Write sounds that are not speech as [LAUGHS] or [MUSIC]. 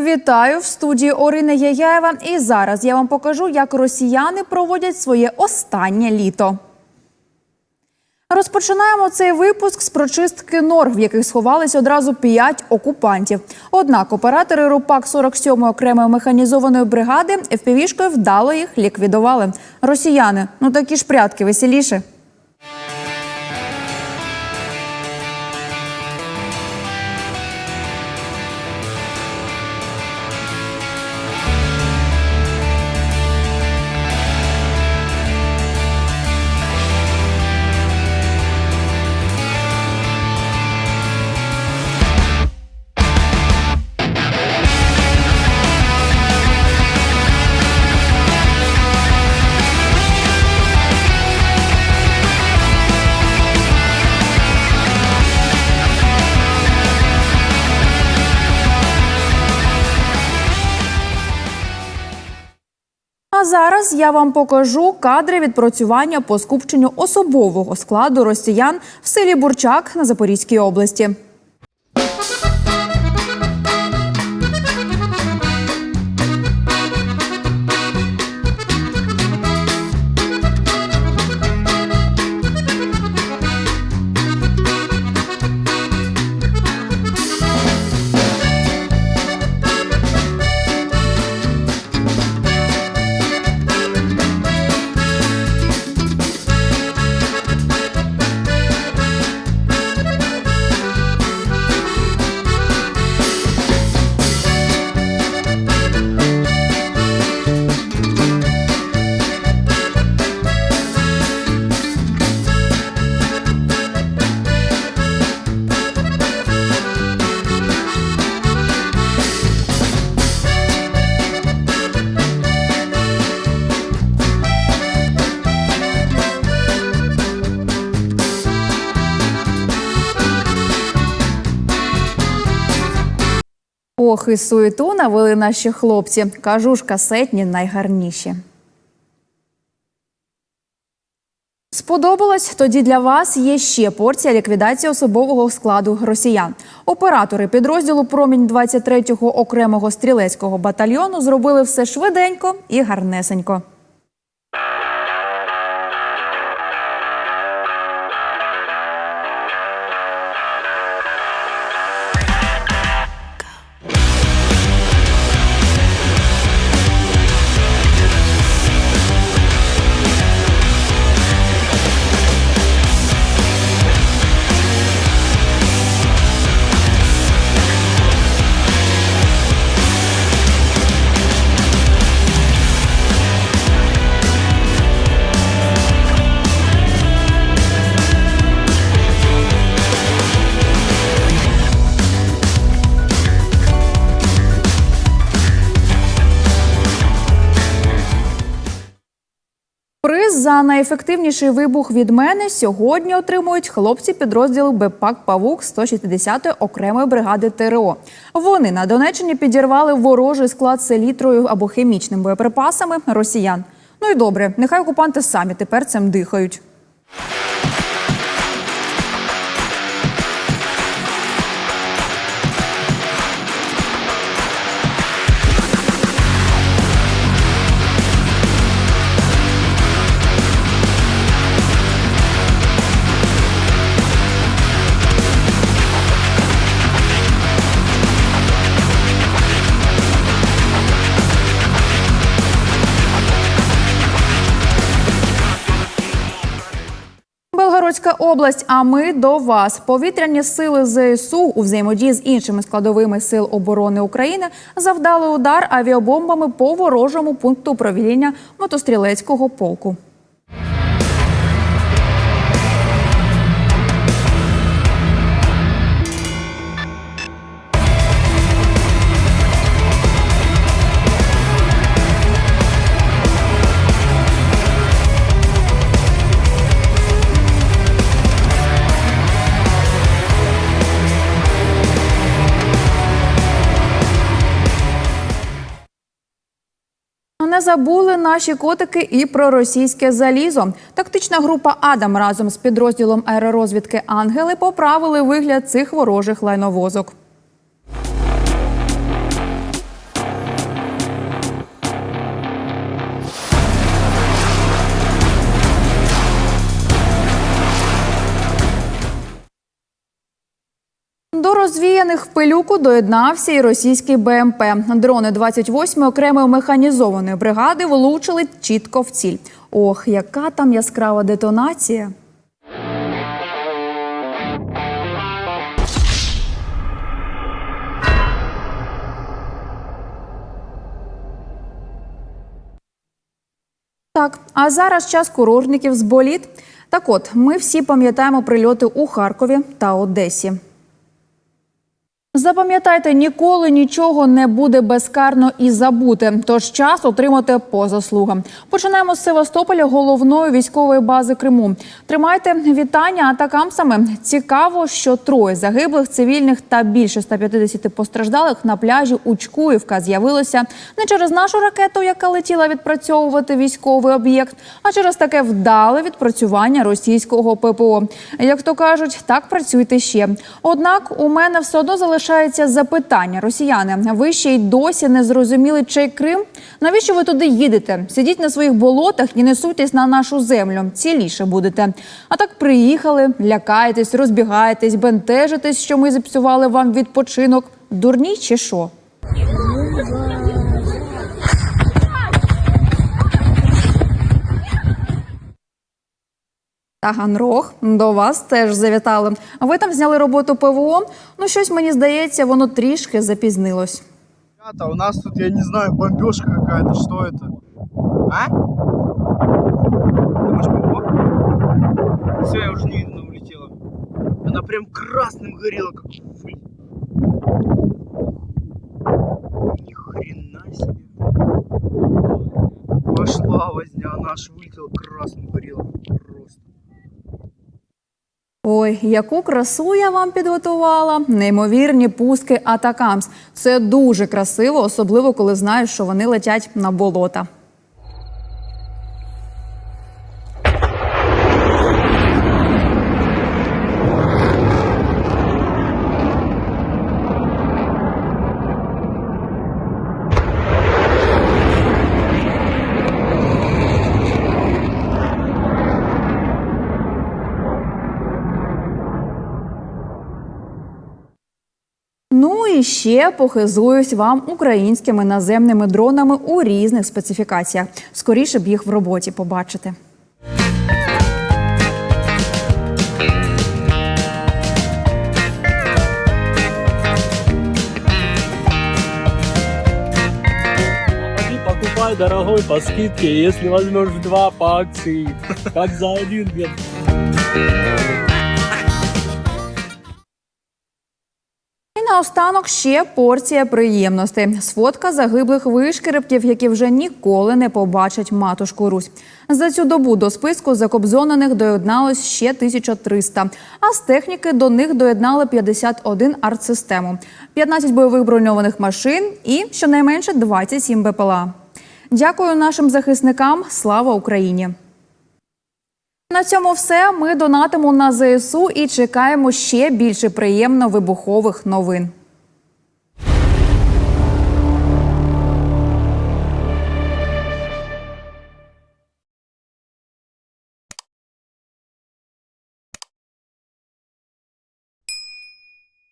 Вітаю в студії Орина Яяєва. І зараз я вам покажу, як росіяни проводять своє останнє літо. Розпочинаємо цей випуск з прочистки нор, в яких сховались одразу п'ять окупантів. Однак оператори РУПАК 47-ї окремої механізованої бригади ФПВ-шкою вдало їх ліквідували. Росіяни, ну такі ж прятки веселіше. Зараз я вам покажу кадри відпрацювання по скупченню особового складу росіян в селі Бурчак на Запорізькій області. Ох, і суету навели наші хлопці. Кажу ж, касетні найгарніші. Сподобалось? Тоді для вас є ще порція ліквідації особового складу росіян. Оператори підрозділу Промінь 23-го окремого стрілецького батальйону зробили все швиденько і гарнесенько. Приз за найефективніший вибух від мене сьогодні отримують хлопці підрозділу БПАК Павук 160-ї окремої бригади ТРО. Вони на Донеччині підірвали ворожий склад селітрою або хімічними боєприпасами росіян. Ну і добре, нехай окупанти самі тепер цим дихають. Белгородська область. А ми до вас. Повітряні сили ЗСУ у взаємодії з іншими складовими сил оборони України завдали удар авіабомбами по ворожому пункту управління мотострілецького полку. Забули наші котики і про російське залізо. Тактична група Адам разом з підрозділом аеророзвідки Ангели поправили вигляд цих ворожих лайновозок. Розвіяних пилюку доєднався і російський БМП. Дрони 28-ї окремої механізованої бригади влучили чітко в ціль. Ох, яка там яскрава детонація! Так, а зараз час курортників з боліт. Так от, ми всі пам'ятаємо прильоти у Харкові та Одесі. Запам'ятайте, ніколи нічого не буде безкарно і забути. Тож час отримати по заслугам. Починаємо з Севастополя, головної військової бази Криму. Тримайте вітання атакамсами. Цікаво, що троє загиблих цивільних та більше 150 постраждалих на пляжі Учкуївка з'явилося не через нашу ракету, яка летіла відпрацьовувати військовий об'єкт, а через таке вдале відпрацювання російського ППО. Як то кажуть, так працюйте ще. Однак у мене все одно залишається запитання. Росіяни, ви ще й досі не зрозуміли, чий Крим? Навіщо ви туди їдете? Сидіть на своїх болотах і не суйтесь на нашу землю. Ціліше будете. А так приїхали, лякаєтесь, розбігаєтесь, бентежитесь, що ми зіпсували вам відпочинок. Дурні чи що? Таганрог, до вас теж завітали. Ви там зняли роботу ПВО. Ну, щось мені здається, воно трішки запізнилось. Ребята, у нас тут, я не знаю, бомбежка какая-то, что это? А? Думаешь, ПВО? Все, я уже не видно, она улетела. Она прям красным горела, как фуль. Ни хрена себе. Пошла возня, она аж вылетела, красным горела. Ой, яку красу я вам підготувала. Неймовірні пуски Атакамс. Це дуже красиво, особливо коли знаєш, що вони летять на болота. Ну і ще похизуюсь вам українськими наземними дронами у різних специфікаціях. Скоріше б їх в роботі побачити. Покупай дорогой по скидке, если возьмешь два по акции, [LAUGHS] как за один. Наостанок ще порція приємностей. Сфотка загиблих вишкеребків, які вже ніколи не побачать матушку Русь. За цю добу до списку закобзонених доєдналось ще 1300, а з техніки до них доєднали 51 артсистему, 15 бойових броньованих машин і щонайменше 27 БПЛА. Дякую нашим захисникам. Слава Україні! На цьому все. Ми донатимо на ЗСУ і чекаємо ще більше приємно вибухових новин.